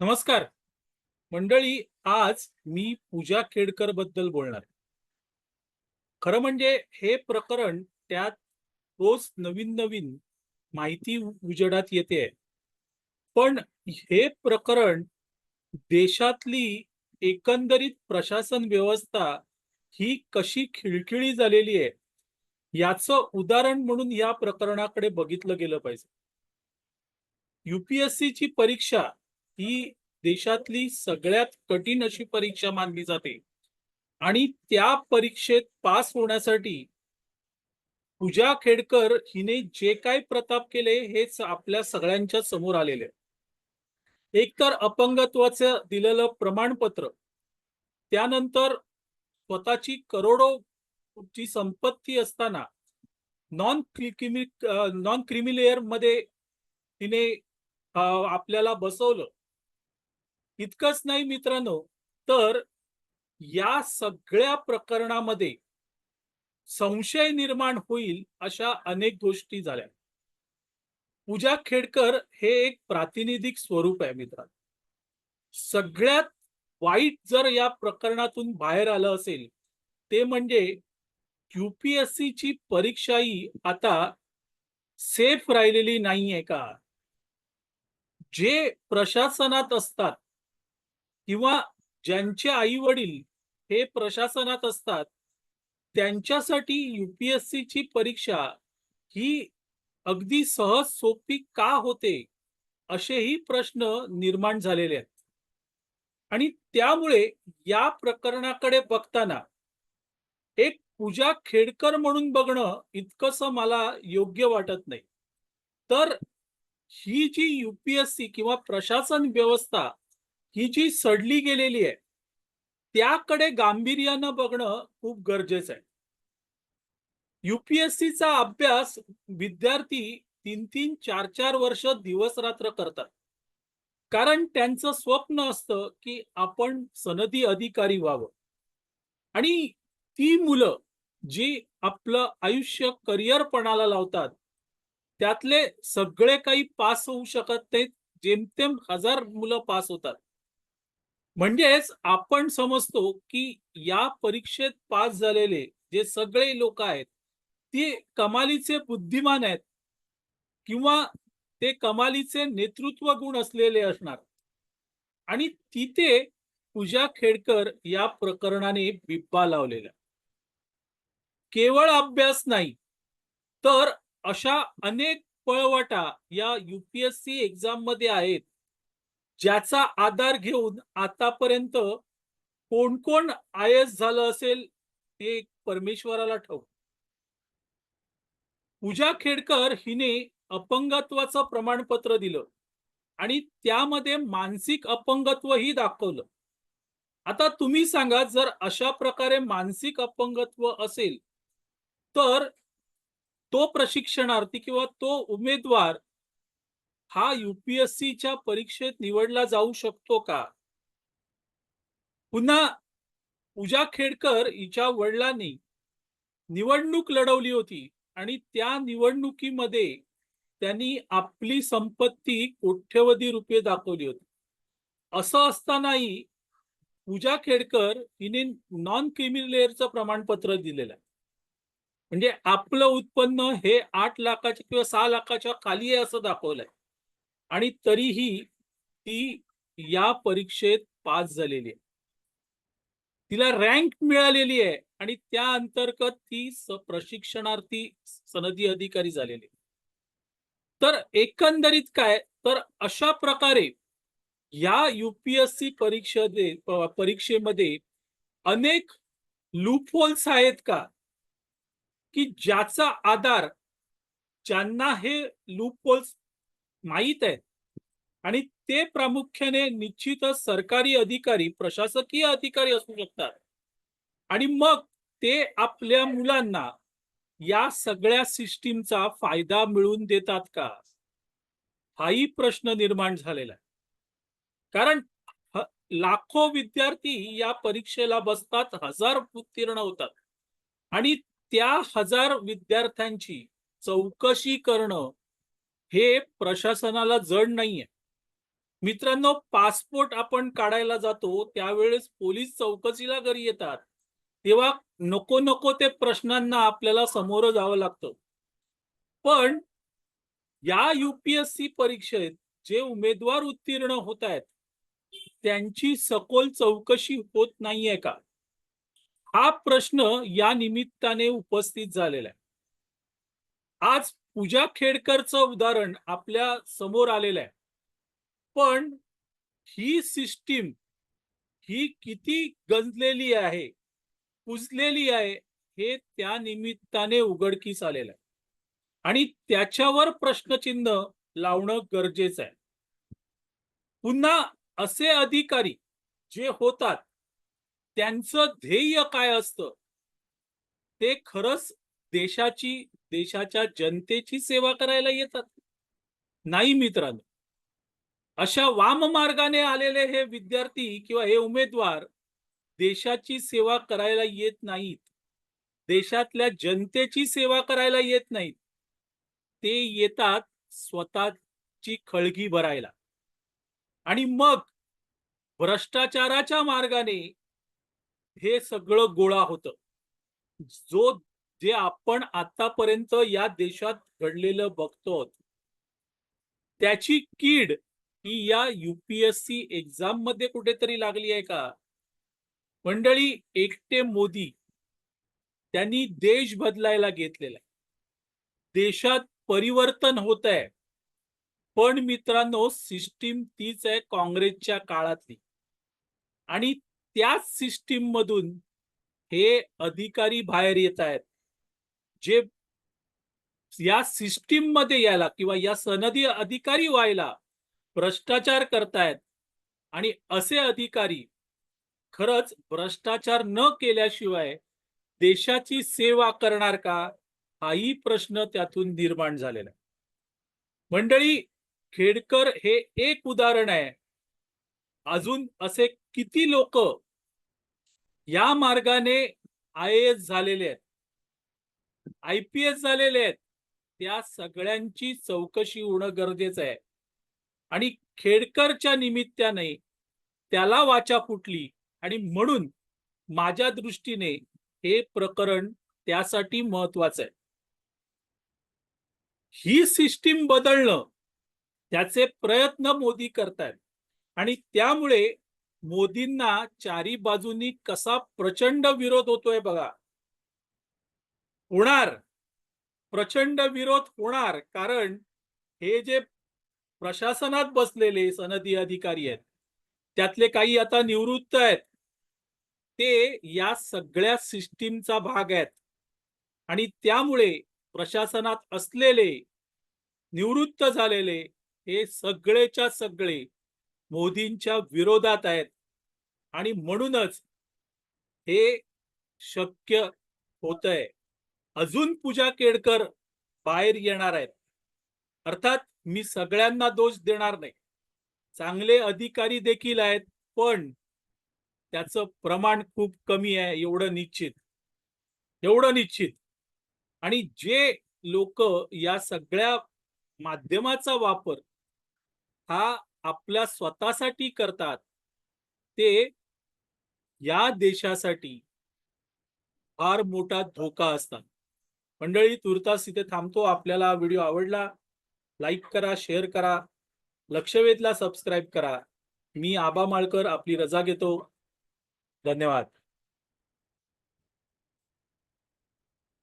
नमस्कार. मंडळी आज मी पूजा खेडकरबद्दल बोलणार खरं म्हणजे हे प्रकरण त्यात रोज नवीन नवीन माहिती उजेडात येते. पण हे प्रकरण देशातली एकंदरीत प्रशासन व्यवस्था ही कशी खिळखिळी झालेली आहे याचं उदाहरण म्हणून या प्रकरणाकडे बघितलं गेलं पाहिजे. UPSC ची परीक्षा ही देशातली सगळ्यात कठीण अशी परीक्षा मानली जाते. आणि त्या परीक्षेत पास होण्यासाठी पूजा खेडकर हिने जे काय प्रताप केले हेच आपल्या सगळ्यांच्या समोर आलेले एक एकतर अपंगत्वाचं दिलेलं प्रमाणपत्र त्यानंतर स्वतःची करोडो ची संपत्ती असताना नॉन नॉन क्रिमिलेअरमध्ये तिने आपल्याला बसवलं. इतकंच नाही मित्रांनो तर या सगळ्या प्रकरणामध्ये संशय निर्माण होईल अशा अनेक गोष्टी झाल्या. पूजा खेडकर हे एक प्रातिनिधिक स्वरूप आहे मित्रांनो. सगळ्यात वाईट जर या प्रकरणातून बाहेर आलं असेल ते म्हणजे युपीएससी ची परीक्षाही आता सेफ राहिलेली नाहीये का? जे प्रशासनात असतात किंवा ज्यांचे आई वडील हे प्रशासनात असतात त्यांच्यासाठी युपीएससी ची परीक्षा ही अगदी सहज सोपी का होते असेही प्रश्न निर्माण झालेले आहेत. आणि त्यामुळे या प्रकरणाकडे बघताना एक पूजा खेडकर म्हणून बघणं इतकंस मला योग्य वाटत नाही. तर ही जी युपीएससी किंवा प्रशासन व्यवस्था ही जी सडली गेलेली आहे त्याकडे गांभीर्यानं बघणं खूप गरजेचं आहे. युपीएससीचा अभ्यास विद्यार्थी तीन तीन चार चार वर्ष दिवस रात्र करतात. कारण त्यांचं स्वप्न असतं की आपण सनदी अधिकारी व्हावं. आणि ती मुलं जी आपलं आयुष्य करिअरपणाला लावतात त्यातले सगळे काही पास होऊ शकत नाहीत जेमतेम हजार मुलं पास होतात. म्हणजेच आपण समजतो की या परीक्षेत पास झालेले जे सगळे लोक आहेत ते कमालीचे बुद्धिमान आहेत किंवा ते कमालीचे नेतृत्व गुण असलेले असणार. आणि तिथे पूजा खेडकर या प्रकरणाने बिब्बा लावलेला. केवळ अभ्यास नाही तर अशा अनेक पळवाटा या युपीएससी एक्झाममध्ये आहेत ज्याचा आधार घेऊन आतापर्यंत कोण कोण आय एस झालं असेल ते परमेश्वराला ठाऊक पूजा खेडकर हिने अपंगत्वाचं प्रमाणपत्र दिलं आणि त्यामध्ये मानसिक अपंगत्वही दाखवलं. आता तुम्ही सांगा जर अशा प्रकारे मानसिक अपंगत्व असेल तर तो प्रशिक्षणार्थी किंवा तो उमेदवार हा युपीएससीच्या परीक्षेत निवडला जाऊ शकतो का? पुन्हा पूजा खेडकर हिच्या वडिलांनी निवडणूक लढवली होती आणि त्या निवडणुकीमध्ये त्यांनी आपली संपत्ती कोट्यवधी रुपये दाखवली होती. असं असतानाही पूजा खेडकर हिने नॉन क्रिमिलेअरचं प्रमाणपत्र दिलेलं आहे. म्हणजे आपलं उत्पन्न हे आठ लाखाच्या किंवा सहा लाखाच्या खाली आहे असं दाखवलंय. आणि तरीही ती या परीक्षेत पास झालेली आहे. तिला रँक मिळालेली आहे आणि त्या अंतर्गत ती प्रशिक्षणार्थी सनदी अधिकारी झालेली तर एकंदरीत काय? तर अशा प्रकारे या युपीएससी परीक्षे परीक्षेमध्ये अनेक लूपहोल्स आहेत का? की ज्याचा आधार ज्यांना हे लूपहोल्स माहीत आहे. आणि ते प्रामुख्याने निश्चितच सरकारी अधिकारी प्रशासकीय अधिकारी असू शकतात. आणि मग ते आपल्या मुलांना या सगळ्या सिस्टीमचा फायदा मिळवून देतात का? हाही प्रश्न निर्माण झालेला आहे. कारण लाखो विद्यार्थी या परीक्षेला बसतात हजार उत्तीर्ण होतात. आणि त्या हजार विद्यार्थ्यांची चौकशी करण हे प्रशासनाला जड नाहीये. मित्रांनो पासपोर्ट आपण काढायला जातो त्यावेळेस पोलीस चौकशीला घरी येतात. तेव्हा नको नको ते प्रश्नांना आपल्याला समोर जावं लागतं. पण या युपीएससी परीक्षेत जे उमेदवार उत्तीर्ण होत आहेत त्यांची सखोल चौकशी होत नाहीये का? हा प्रश्न या निमित्ताने उपस्थित झालेला आहे. आज पूजा खेडकरचं उदाहरण आपल्यासमोर आलेलं आहे. पण ही सिस्टीम ही किती गंजलेली आहे कुजलेली आहे हे त्या निमित्ताने उघडकीस आलेलं आहे. आणि त्याच्यावर प्रश्नचिन्ह लावणं गरजेचं आहे. पुन्हा असे अधिकारी जे होतात त्यांचं ध्येय काय असतं? ते खरंच देशाची देशाच्या जनतेची सेवा करायला येतात. नाही मित्रांनो अशा वाम मार्गाने आलेले हे विद्यार्थी किंवा हे उमेदवार देशाची सेवा करायला येत नाहीत. देशातल्या जनतेची सेवा करायला येत नाहीत. ते येतात स्वतःची खळगी भरायला. आणि मग भ्रष्टाचाराच्या मार्गाने हे सगळं गोळा होतं. जो जे आपण आतापर्यंत या देशात घडलेलं बघतो त्याची कीड ही या युपीएससी एक्झाममध्ये कुठेतरी लागली आहे का? मंडळी एकटे मोदी त्यांनी देश बदलायला घेतलेला आहे. देशात परिवर्तन होत आहे. पण मित्रांनो सिस्टीम तीच आहे काँग्रेसच्या काळातली. आणि त्याच सिस्टीम मधून हे अधिकारी बाहेर येत आहेत. जे या सिस्टीममध्ये यायला किंवा या सनदी अधिकारी व्हायला भ्रष्टाचार करतायत आणि असे अधिकारी खरंच भ्रष्टाचार न केल्याशिवाय देशाची सेवा करणार का हाही प्रश्न त्यातून निर्माण झालेला मंडळी खेडकर हे एक उदाहरण आहे. अजून असे किती लोक या मार्गाने आय एस झालेले आहेत? आय पी एस झालेले आहेत. त्या सगळ्यांची चौकशी होणं गरजेचं आहे. आणि खेडकरच्या निमित्ताने त्याला वाचा फुटली आणि म्हणून माझ्या दृष्टीने हे प्रकरण त्यासाठी महत्वाचं आहे. ही सिस्टीम बदलणं त्याचे प्रयत्न मोदी करतायत. आणि त्यामुळे मोदींना चारी बाजूनी कसा प्रचंड विरोध होतोय बघा. होणार. प्रचंड विरोध होणार कारण हे जे प्रशासनात बसलेले सनदी अधिकारी आहेत त्यातले काही आता निवृत्त आहेत ते या सगळ्या सिस्टीमचा भाग आहेत. आणि त्यामुळे प्रशासनात असलेले निवृत्त झालेले हे सगळेच्या सगळे मोदींच्या विरोधात आहेत. आणि म्हणूनच हे शक्य होत आहे अजून पूजा केडकर बाहेर येणार आहेत. अर्थात मी सगळ्यांना दोष देणार नाही. चांगले अधिकारी देखील आहेत पण त्याचं प्रमाण खूप कमी आहे एवढं निश्चित. एवढं निश्चित. आणि जे लोक या सगळ्या माध्यमाचा वापर हा आपल्या स्वतःसाठी करतात ते या देशासाठी फार मोठा धोका असतात. मंडळी तुर्तास इथे थांबतो. आपल्याला व्हिडिओ आवडला लाईक करा शेअर करा. लक्षवेधला सबस्क्राईब करा. मी आबा माळकर आपली रजा घेतो. धन्यवाद.